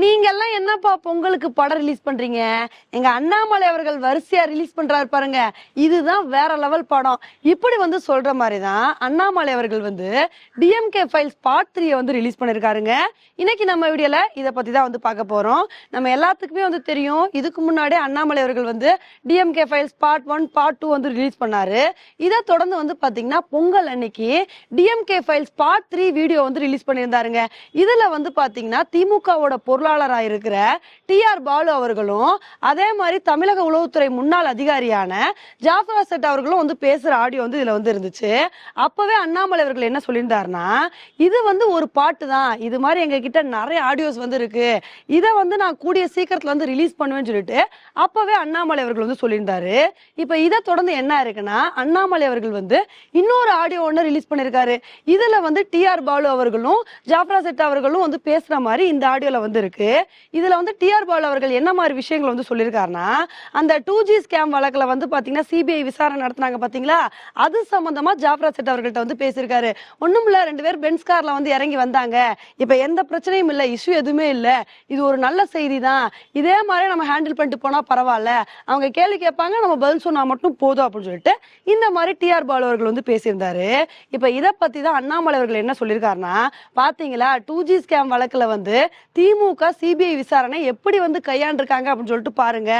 நீ நீங்க எல்லாம் என்னப்பா பொங்கலுக்கு படம் ரிலீஸ் பண்றீங்க? எங்க அண்ணாமலை அவர்கள் வரிசையா ரிலீஸ் பண்றாரு பாருங்க. இதுதான் வேற லெவல் படம். இப்படி வந்து சொல்ற மாதிரி தான் அண்ணாமலை அவர்கள் வந்து டிஎம்கே ஃபைல்ஸ் பார்ட் த்ரீ வந்து ரிலீஸ் பண்ணிருக்காருங்க. இன்னைக்கு நம்ம வீடியோல இதை பத்தி தான் வந்து பார்க்க போறோம். நம்ம எல்லாத்துக்குமே வந்து தெரியும். இதுக்கு முன்னாடி அண்ணாமலை அவர்கள் வந்து DMK files part one part two வந்து ரிலீஸ் பண்ணாரு. இதை தொடர்ந்து வந்து பாத்தீங்கன்னா பொங்கல் அன்னைக்கு DMK files part three video வந்து ரிலீஸ் பண்ணியிருந்தாருங்க. இதுல வந்து பாத்தீங்கன்னா திமுகவோட பொருளாளராக இருக்கிற டி ஆர் பாலு அவர்களும் அதே மாதிரி தமிழக உளவுத்துறை முன்னாள் அதிகாரியான ஜாஃபர் செட் அவர்களும் வந்து பேசுகிற ஆடியோ வந்து இதில் வந்து இருந்துச்சு. அப்போவே அண்ணாமலை அவர்கள் என்ன சொல்லியிருந்தாருன்னா இது வந்து ஒரு பாட்டு தான் இது மாதிரி எங்ககிட்ட நிறைய ஆடியோஸ் வந்து இருக்கு இதை வந்து நான் கூடிய சீக்கிரத்தில் வந்து ரிலீஸ் பண்ணுவேன்னு சொல்லிட்டு அப்போவே அண்ணாமலை அவர்கள் வந்து சொல்லியிருந்தாரு. இப்போ இதை தொடர்ந்து என்ன இருக்குன்னா அண்ணாமலை அவர்கள் வந்து இன்னொரு ஆடியோ ஒன்று ரிலீஸ் பண்ணியிருக்காரு. இதில் வந்து டிஆர் பாலு அவர்களும் ஜாஃப்ரா செட் அவர்களும் வந்து பேசுகிற மாதிரி இந்த ஆடியோவில் வந்து இருக்கு. இதுல வந்து டி ஆர் அவர்கள் என்ன மாதிரி விஷயங்கள் வந்து சொல்லியிருக்காருன்னா அந்த டூ ஜி ஸ்கேம் வழக்குல வந்து பாத்தீங்கன்னா சிபிஐ விசாரணை நடத்தினாங்க பாத்தீங்களா? அது சம்பந்தமா ஜாஃப்ரா செட் அவர்கள்ட்ட வந்து பேசியிருக்காரு. ஒண்ணும் இல்ல ரெண்டு பேர் பென்ஸ் கார்ல வந்து இறங்கி வந்தாங்க. இப்ப எந்த பிரச்சனையும் இல்ல இஷ்யூ எதுவுமே இல்ல. இது ஒரு நல்ல செய்தி தான் இதே மாதிரி நம்ம ஹேண்டில் பண்ணிட்டு போனா பரவாயில்ல. அவங்க கேள்வி கேட்பாங்க நம்ம பதில் சொன்னா மட்டும் போதும் அப்படின்னு சொல்லிட்டு இந்த மாதிரி டி ஆர் பாலு அவர்கள் வந்து பேசியிருந்தாரு. இப்ப இதை பத்தி தான் அண்ணாமலை அவர்கள் என்ன சொல்லியிருக்காருன்னா பாத்தீங்களா டூ ஜி ஸ்கேம் வழக்குல வந்து திமுக சிபிஐ விசாரணை எப்படி வந்து கையாண்டிருக்காங்க அப்படின்னு சொல்லிட்டு பாருங்க.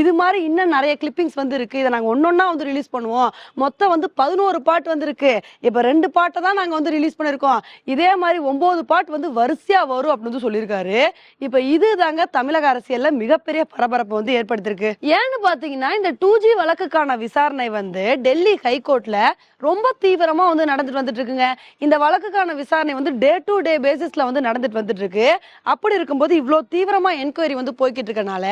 இது மாதிரி இன்னும் நிறைய கிளிப்பிங்ஸ் வந்து இருக்கு இதை நாங்கள் ஒன்னொன்னா வந்து ரிலீஸ் பண்ணுவோம். மொத்தம் வந்து பதினோரு பாட்டு வந்து இருக்கு இப்ப ரெண்டு பாட்டை தான் நாங்கள் வந்து ரிலீஸ் பண்ணியிருக்கோம் இதே மாதிரி ஒன்பது பாட்டு வந்து வரிசையா வரும் அப்படின்னு வந்து சொல்லியிருக்காரு. இப்போ இது தாங்க தமிழக அரசியல்ல மிகப்பெரிய பரபரப்பு வந்து ஏற்படுத்திருக்கு ஏன்னு பாத்தீங்கன்னா இந்த டூ ஜி வழக்குக்கான விசாரணை வந்து டெல்லி ஹைகோர்ட்ல ரொம்ப தீவிரமா வந்து நடந்துட்டு வந்துட்டு இருக்குங்க இந்த வழக்குக்கான விசாரணை வந்து டே டு டே பேசிஸ்ல வந்து நடந்துட்டு வந்துட்டு இருக்கு அப்படி இருக்கும்போது இவ்வளோ தீவிரமா என்கொயரி வந்து போய்கிட்டு இருக்கனால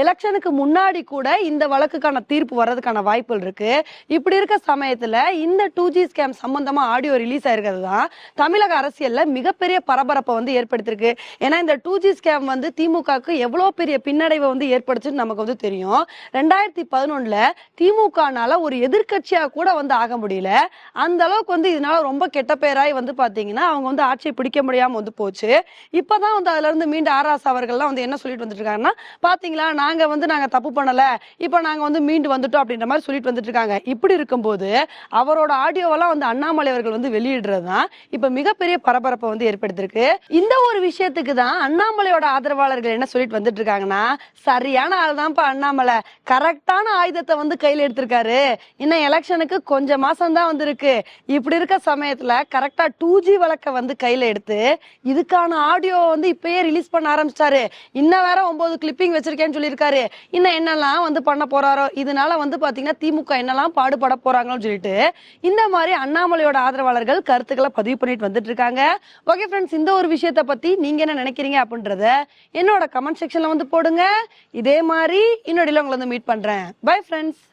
எலெக்ஷனுக்கு முன்னாடி கூட இந்த வழக்குக்கான தீர்ப்பு வர்றதுக்கான வாய்ப்புகள் இருக்கு. இப்படி இருக்க சமயத்துல இந்த டூ ஜி ஸ்கேம் சம்பந்தமாக ஆடியோ ரிலீஸ் ஆயிருக்கிறது தான் தமிழக அரசியல்ல மிகப்பெரிய பரபரப்பை வந்து ஏற்படுத்திருக்கு ஏன்னா இந்த டூ ஜி ஸ்கேம் வந்து திமுகவுக்கு எவ்வளவு பெரிய பின்னடைவை வந்து ஏற்படுச்சுன்னு நமக்கு வந்து தெரியும். ரெண்டாயிரத்தி பதினொன்னுல திமுகனால ஒரு எதிர்க்கட்சியா கூட வந்து ஆக முடியல. அந்த அளவுக்கு வந்து இதனால ரொம்ப கெட்ட பேராய் வந்து பாத்தீங்கன்னா அவங்க வந்து ஆட்சியை பிடிக்க முடியாம வந்து போச்சு. இப்பதான் வந்து அதுல இருந்து மீண்டும் அவர்கள்லாம் வந்து என்ன சொல்லிட்டு வந்துட்டு இருக்காங்கன்னா பாத்தீங்களா நாங்க வந்து நாங்க தப்பு பண்ணல. இப்ப நாங்க வந்து மீண்டு வந்துட்டோம் அப்படின்ற மாதிரி சொல்லிட்டு வந்துட்டு இருக்காங்க இப்படி இருக்கும்போது அவரோட ஆடியோவெல்லாம் வந்து அண்ணாமலை அவர்கள் வந்து வெளியிடுறது தான் இப்ப மிகப்பெரிய பரபரப்பை வந்து ஏற்படுத்திருக்கு இந்த ஒரு விஷயத்துக்கு தான் அண்ணாமலையோட ஆதரவாளர்கள் என்ன சொல்லிட்டு வந்துட்டு இருக்காங்கன்னா சரியான ஆள் தான்ப்பா அண்ணாமலை. கரெக்டான ஆயுதத்தை வந்து கையில எடுத்திருக்காரு. இன்னும் எலெக்ஷனுக்கு கொஞ்சம் மாசம் தான் வந்திருக்கு. இப்படி இருக்க சமயத்துல கரெக்டா டூ ஜி வழக்க வந்து கையில எடுத்து இதுக்கான ஆடியோ வந்து இப்பயே ரிலீஸ் பண்ண ஆரம்பிச்சாரு. இன்னும் வேற ஒன்பது கிளிப்பிங் வச்சிருக்கேன்னு சொல்லியிருக்காரு. இன்னும் என்னெல்லாம் வந்து பண்ண போறாரோ இதனால வந்து பாத்தீங்கன்னா திமுக என்னெல்லாம் பாடுபட போறாங்கன்னு சொல்லிட்டு இந்த மாதிரி அண்ணாமலையோட ஆதரவாளர்கள் கருத்துக்களை பதிவு பண்ணிட்டு வந்துட்டு இருக்காங்க. ஓகே ஃப்ரெண்ட்ஸ் இந்த ஒரு விஷயத்த பத்தி நீங்க என்ன நினைக்கிறீங்க அப்படின்றத என்னோட கமெண்ட் செக்ஷன்ல வந்து போடுங்க. இதே மாதிரி இன்னொடியில உங்களை வந்து மீட் பண்றேன். Bye friends